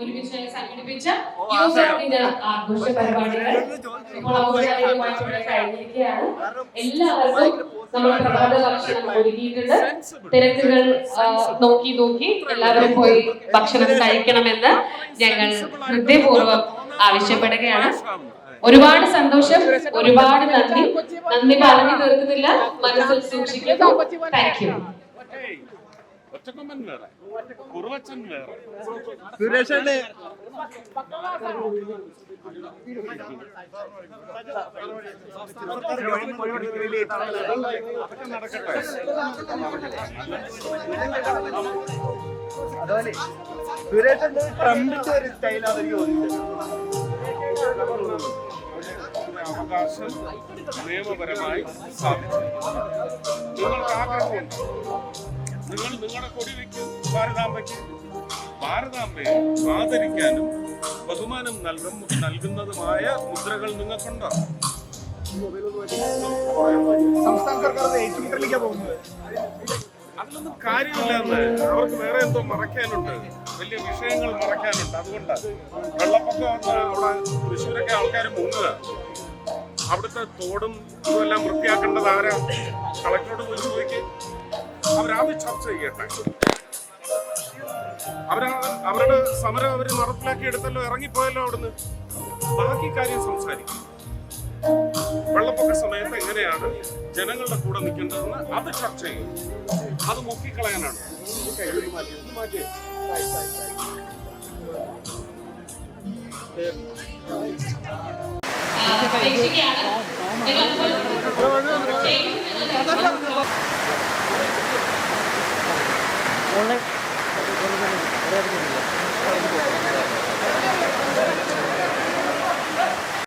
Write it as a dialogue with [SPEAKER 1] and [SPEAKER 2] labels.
[SPEAKER 1] ഒരുമിച്ച് സംഘടിപ്പിച്ച ആഘോഷ പരിപാടികൾ ഇപ്പോൾ കഴിഞ്ഞിരിക്കുകയാണ്. എല്ലാവർക്കും നമ്മൾ പ്രഭാത ഭക്ഷണം ഒരുക്കിയിട്ടുണ്ട്. തിരക്കുകൾ നോക്കി നോക്കി എല്ലാവരും പോയി ഭക്ഷണം കഴിക്കണമെന്ന് ഞങ്ങൾ ഹൃദയപൂർവം ആവശ്യപ്പെടുകയാണ്. ഒരുപാട് സന്തോഷം ഒരുപാട് നന്ദി. നന്ദി പറഞ്ഞു തീർക്കുന്നില്ല. മനസ്സിൽ സൂക്ഷിക്കുന്നു. താങ്ക് യു
[SPEAKER 2] ഒറ്റക്കൊമ്പൻ വേറെ. കുറുവച്ചൻ വേറെ. അതൊക്കെ നടക്കട്ടെ
[SPEAKER 3] അതുപോലെ സുരേഷേട്ടന് ട്രംപിന്റെ ഒരു സ്റ്റൈലാണ് എനിക്ക് തോന്നിയത്
[SPEAKER 2] അവകാശം നിയമപരമായി സ്ഥാപിച്ചു നിങ്ങൾക്ക് ആഗ്രഹമുണ്ട്? നിങ്ങൾ നിങ്ങളുടെ കൊടി വയ്ക്കും ഭാരതാംബയ്ക്ക് ഭാരതാംബയെ ആദരിക്കാനും ബഹുമാനം നൽകും നൽകുന്നതുമായ മുദ്രകൾ നിങ്ങൾക്കുണ്ടോ?
[SPEAKER 3] സംസ്ഥാന സർക്കാർ ഏറ്റുമുട്ടലിലേക്കാണ് പോകുന്നത്.
[SPEAKER 2] അതിലൊന്നും കാര്യമില്ലെന്ന് അവർക്ക് വേറെ എന്തോ മറയ്ക്കാനുണ്ട്. വലിയ വിഷയങ്ങൾ മറയ്ക്കാനുണ്ട്. അതുകൊണ്ട് വെള്ളപ്പൊക്കം വന്ന് അവിടെ തൃശ്ശൂരൊക്കെ ആൾക്കാർ മുങ്ങുക. അവിടുത്തെ തോടും ഇതുമെല്ലാം വൃത്തിയാക്കേണ്ടത് ആരാ? കളക്ടറോട് പോയി ചോദിക്കും. അവരാത് ചർച്ച ചെയ്യട്ടെ. അവരാ അവരുടെ സമരം അവർ നടപ്പിലാക്കി എടുത്തല്ലോ ഇറങ്ങിപ്പോയല്ലോ അവിടുന്ന്. ബാക്കി കാര്യം സംസാരിക്കും. വെള്ളപ്പൊക്ക സമയത്ത് എങ്ങനെയാണ് ജനങ്ങളുടെ കൂടെ നിൽക്കേണ്ടതെന്ന് അത് ചർച്ച ചെയ്യും. അത് മുക്കിക്കളയാനാണ്.
[SPEAKER 1] അപേക്ഷിക്കുകയാണ്
[SPEAKER 3] ഓൺലൈൻ